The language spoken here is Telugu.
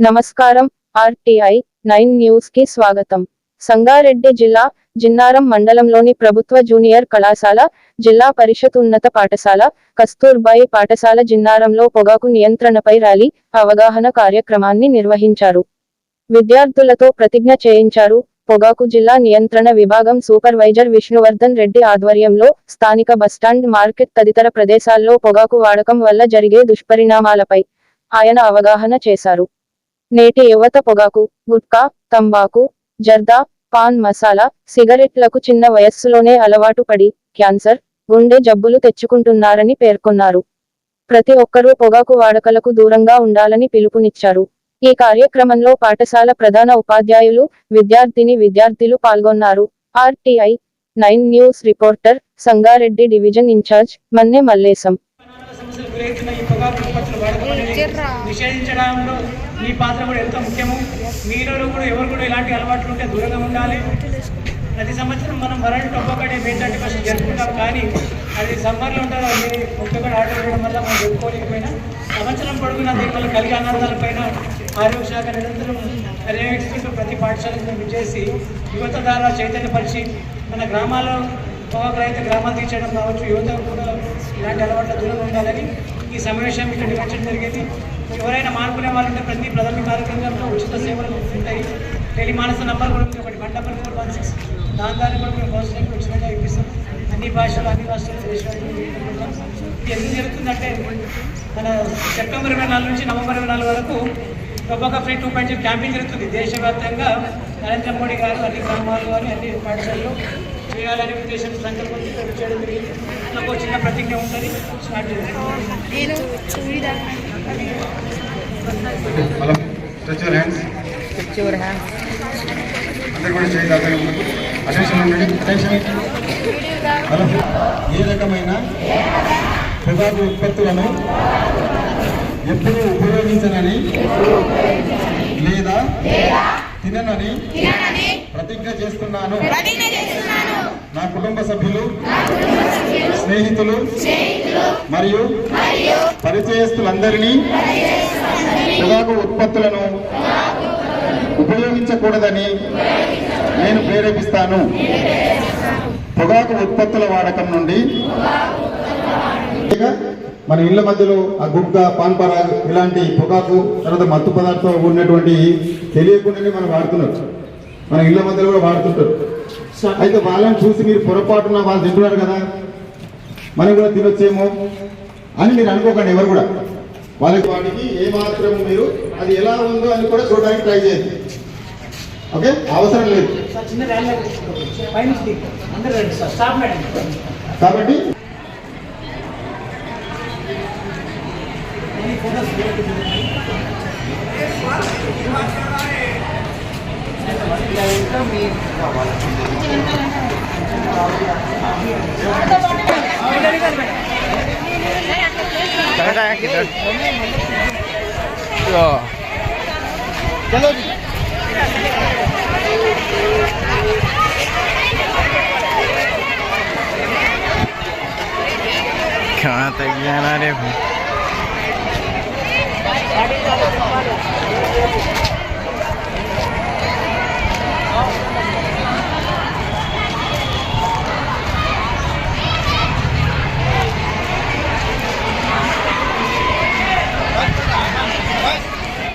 నమస్కారం ఆర్టీఐ నైన్ న్యూస్కి స్వాగతం. సంగారెడ్డి జిల్లా జిన్నారం మండలంలోని ప్రభుత్వ జూనియర్ కళాశాల జిల్లా పరిషత్ ఉన్నత పాఠశాల కస్తూర్బాయి పాఠశాల జిన్నారంలో పొగాకు నియంత్రణపై ర్యాలీ అవగాహన కార్యక్రమాన్ని నిర్వహించారు. విద్యార్థులతో ప్రతిజ్ఞ చేయించారు. పొగాకు జిల్లా నియంత్రణ విభాగం సూపర్వైజర్ విష్ణువర్ధన్ రెడ్డి ఆధ్వర్యంలో స్థానిక బస్టాండ్ మార్కెట్ తదితర ప్రదేశాల్లో పొగాకు వాడకం వల్ల జరిగే దుష్పరిణామాలపై ఆయన అవగాహన చేశారు. నేటి యువత పొగాకు గుట్కా తంబాకు జర్దా పాన్ మసాలా సిగరెట్లకు చిన్న వయస్సులోనే అలవాటు పడి క్యాన్సర్ గుండె జబ్బులు తెచ్చుకుంటున్నారని పేర్కొన్నారు. ప్రతి ఒక్కరూ పొగాకు వాడకలకు దూరంగా ఉండాలని పిలుపునిచ్చారు. ఈ కార్యక్రమంలో పాఠశాల ప్రధాన ఉపాధ్యాయులు విద్యార్థిని విద్యార్థులు పాల్గొన్నారు. RTI nine news reporter Sangareddy division incharge Manne Mallesham. గురవుతున్న ఈ పొగాకు ఉత్పత్తుల వాడకం నిషేధించడంలో మీ పాత్ర కూడా ఎంతో ముఖ్యము. మీలో కూడా ఎవరు కూడా ఇలాంటి అలవాట్లు ఉంటే దూరంగా ఉండాలి. ప్రతి సంవత్సరం మనం world tobacco day May thirty first జరుపుకుంటాం కానీ అది సమ్మర్లో ఉంటారు అది ఒక్కొక్కటి ఆర్డర్ చేయడం వల్ల మనం జరుపుకోలేకపోయినా సంవత్సరం పొడుగునా దీనివల్ల కలిగే అనార్థాలపైన ఆరోగ్య శాఖ నిరంతరం పర్యవేక్షిస్తూ ప్రతి పాఠశాలకు విచ్చేసి యువత ద్వారా చైతన్యపరిచి మన గ్రామాల్లో పొగాకు రైతు గ్రామాలు తీర్చడం కావచ్చు యువత కూడా ఇలాంటి అలవాట్ల దూరంగా ఉండాలని ఈ సమావేశం ఇక్కడ నిర్వహించడం జరిగింది. ఎవరైనా మానుకునే వాళ్ళు ఉంటే ప్రతి ప్రధాన కార్యక్రమంలో ఉచిత సేవలు ఉంటాయి. టెలిమానస నంబర్ కూడా ఉంది ఒకటి. One double four one six దాని ద్వారా కూడా మేము కౌన్సిలింగ్ ఉచితంగా ఇప్పిస్తాం. అన్ని భాషలు అన్ని రాష్ట్రాలు దేశాలు ఎందుకు జరుగుతుందంటే మన సెప్టెంబర్ ఇరవై నాలుగు నుంచి నవంబర్ ఇరవై నాలుగు వరకు tobacco free two point zero camping జరుగుతుంది. దేశవ్యాప్తంగా నరేంద్ర మోడీ గారు అన్ని గ్రామాల్లో అని అన్ని పాఠశాలలో చేయాలనే ఉద్దేశం సంకల్పం చేయడం జరిగింది. నాకు చిన్న ప్రతిజ్ఞ ఉంటుంది స్టార్ట్ చేస్తాం నేను చూడదా హలో టచ్ యువర్ హ్యాండ్స్ అందరు కూడా చేయి దాకా అటెన్షన్ ఉండండి. అటెన్షన్ హలో ఏ రకమైన పొగాకు ఉత్పత్తులను ఎప్పుడూ ఉపయోగించనని లేదా తిననని ప్రతిజ్ఞ చేస్తున్నాను. నా కుటుంబ సభ్యులు స్నేహితులు మరియు పరిచయస్తులందరినీ పొగాకు ఉత్పత్తులను ఉపయోగించకూడదని నేను ప్రేరేపిస్తాను. పొగాకు ఉత్పత్తుల వాడకం నుండి మన ఇళ్ళ మధ్యలో ఆ గుడ్క పాన్ పరాగ్ ఇలాంటి పొగాకు తర్వాత మత్తు పదార్థం ఉన్నటువంటి తెలియకుండానే మనం వాడుతున్నారు. మన ఇళ్ళ మధ్యలో కూడా వాడుతుంటారు. అయితే వాళ్ళని చూసి మీరు పొరపాటున వాళ్ళు తింటున్నారు కదా మనం కూడా తినొచ్చేమో అని మీరు అనుకోకండి ఎవరు కూడా. వాళ్ళకి వాటికి ఏ మాత్రం మీరు అది ఎలా ఉందో అని కూడా చూడడానికి ట్రై చేయండి. ఓకే? అవసరం లేదు. సార్ చిన్న ర్యాలీ పైన అందరూ రండి సార్